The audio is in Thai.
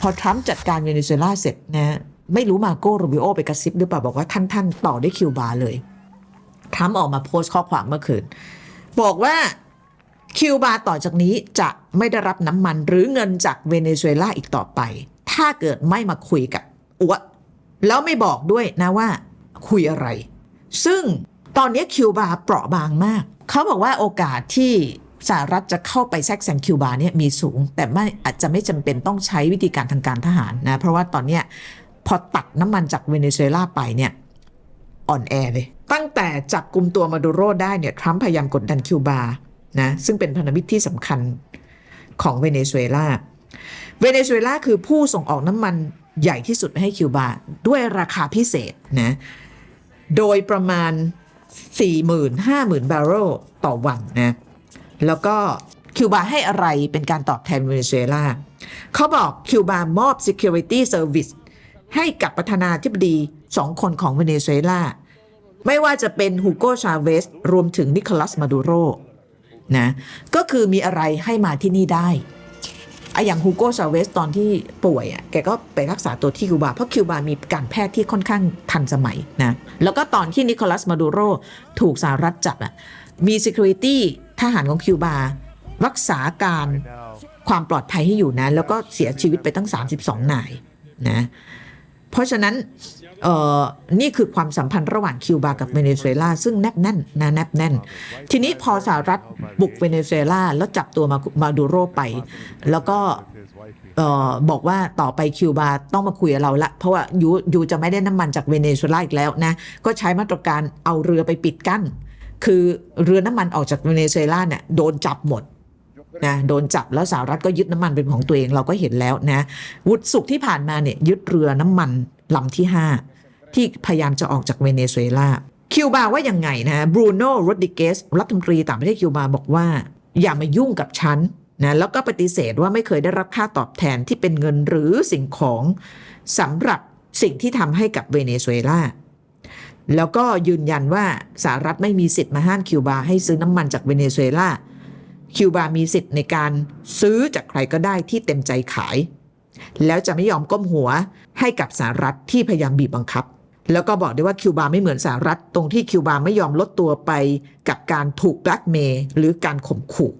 พอทรัมป์จัดการเวเนซุเอลาเสร็จนะไม่รู้มาโก้โรบิโอไปกระซิบหรือเปล่าบอกว่าท่านท่านต่อได้คิวบาเลยทรัมป์ออกมาโพสต์ข้อความเมื่อคืน บอกว่าคิวบาต่อจากนี้จะไม่ได้รับน้ำมันหรือเงินจากเวเนซุเอลาอีกต่อไป ถ้าเกิดไม่มาคุยกับอวแล้วไม่บอกด้วยนะว่าคุยอะไร ซึ่งตอนนี้คิวบาเปราะบางมาก เขาบอกว่าโอกาสที่ สหรัฐจะเข้าไปแทรกแซงคิวบาเนี่ยมีสูง แต่ไม่อาจจะไม่จำเป็นต้องใช้วิธีการทางการทหารนะ เพราะว่าตอนเนี้ยพอตัดน้ำมันจากเวเนซุเอลาไปเนี่ยอ่อนแอเลย ตั้งแต่จับกลุ่มตัวมาดูโรได้เนี่ยทรัมป์พยายามกดดันคิวบานะซึ่งเป็นพันธมิตรที่สำคัญของเวเนซุเอลาเวเนซุเอลาคือผู้ส่งออกน้ำมันใหญ่ที่สุดให้คิวบาด้วยราคาพิเศษนะโดยประมาณ 40,000 50,000 บาร์เรลต่อวันนะ แล้วก็คิวบาให้อะไรเป็นการตอบแทนเวเนซุเอลาเขาบอกคิวบามอบ Security Service ให้กับประธานาธิบดีสองคนของเวเนซุเอลาไม่ว่าจะเป็นฮูโกชาเวสรวมถึงนิโคลัสมาดูโรนะก็คือมีอะไรให้มาที่นี่ได้อะอย่างฮูโกชาเวสตอนที่ป่วยอะแกก็ไปรักษาตัวที่คิวบา เพราะคิวบา มีการแพทย์ที่ค่อนข้างทันสมัยนะแล้วก็ตอนที่นิโคลัสมาดูโรถูกสหรัฐจับอะมี Security ทหารของคิวบารักษาการความปลอดภัยให้อยู่นะ แล้วก็เสียชีวิตไปตั้ง 32 นายนะเพราะฉะนั้นเอ่อนี่คือความสัมพันธ์ระหว่างคิวบากับเวเนซุเอลาซึ่งแนบแน่นนะแนบแน่น ทีนี้พอสหรัฐบุกเวเนซุเอลาแล้วจับตัวมามาดูโรไป แล้วก็เอ่อบอกว่าต่อไปคิวบาต้องมาคุยกับเราละ เพราะว่ายูยูจะไม่ได้น้ำมันจากเวเนซุเอลาอีกแล้วนะ ก็ใช้มาตรการเอาเรือไปปิดกั้น คือเรือน้ำมันออกจากเวเนซุเอลาเนี่ยโดนจับหมดนะโดนจับแล้วสหรัฐก็ยึดน้ำมันเป็นของตัวเองเราก็เห็นแล้วนะวุฒิสุกร์ที่ผ่านมาเนี่ยยึดเรือน้ำมันลำที่ 5 ที่พยายามจะออกจากเวเนซุเอลาคิวบาว่ายังไงนะบรูโน่โรดิเกสรัฐมนตรีต่างประเทศคิวบาบอกว่า อย่ามายุ่งกับฉันนะแล้วก็ปฏิเสธว่าไม่เคยได้รับค่าตอบแทนที่เป็นเงินหรือสิ่งของสำหรับสิ่งที่ทำให้กับเวเนซุเอลา แล้วก็ยืนยันว่าสหรัฐไม่มีสิทธิ์มาห้ามคิวบาให้ซื้อน้ำมันจากเวเนซุเอลาคิวบามีสิทธิ์ในการซื้อจากใครก็ได้ที่เต็มใจขาย แล้วจะไม่ยอมก้มหัวให้กับสหรัฐที่พยายามบีบบังคับ แล้วก็บอกได้วยว่าคิวบาไม่เหมือนสหรัฐตรงที่คิวบาไม่ยอมลดตัวไปกับการถูกแบล็กเมย์หรือการข่มขู่